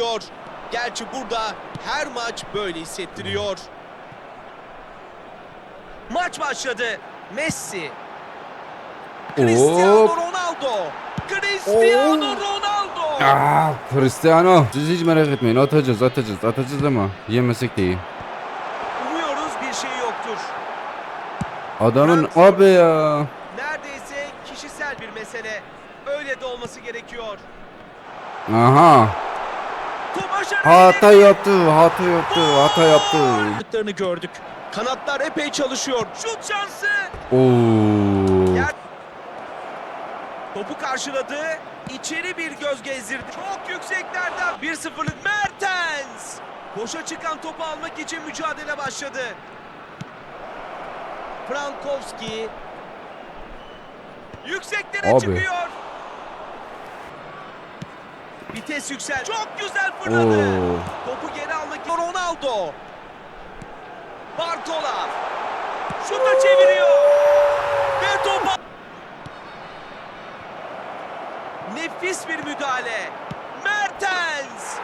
geliyor. Gerçi burada her maç böyle hissettiriyor. Maç başladı. Messi. Cristiano. Ronaldo. Cristiano Ronaldo. Aa, Cristiano. Siz hiç merak etmeyin. Atacağız, atacağız, atacağız ama yemesek de iyi. Umuyoruz bir şey yoktur. Adamın abi ya. Neredeyse kişisel bir mesele. Öyle de olması gerekiyor. Aha. Hata yaptı, hata yaptı, hata yaptı. Yaptıklarını gördük. Kanatlar epey çalışıyor. Şut şansı. Oo. Yer- Topu karşıladı. İçeri bir göz gezdirdi. Çok yükseklerden 1-0'lık Mertens. Boşa çıkan topu almak için mücadele başladı. Frankowski. Yükseklere Abi. çıkıyor. Vites yüksel. Çok güzel fırladı. Oo. Topu geri almak Ronaldo. Bartola. Şutu çeviriyor. Ve topa. Nefis bir müdahale. Mertens.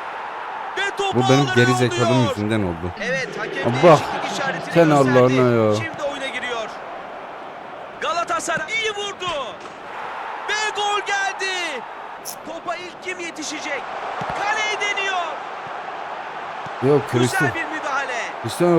Ve topu Bu benim geri zekalım yüzünden oldu. Evet hakem işaretini sen. Allah'ına ya. Şimdi oyuna giriyor. Galatasaray iyi vurdu. Topa ilk kim yetişecek? Kaleyi deniyor. Yok Cristiano. Güzel bir müdahale. Cristiano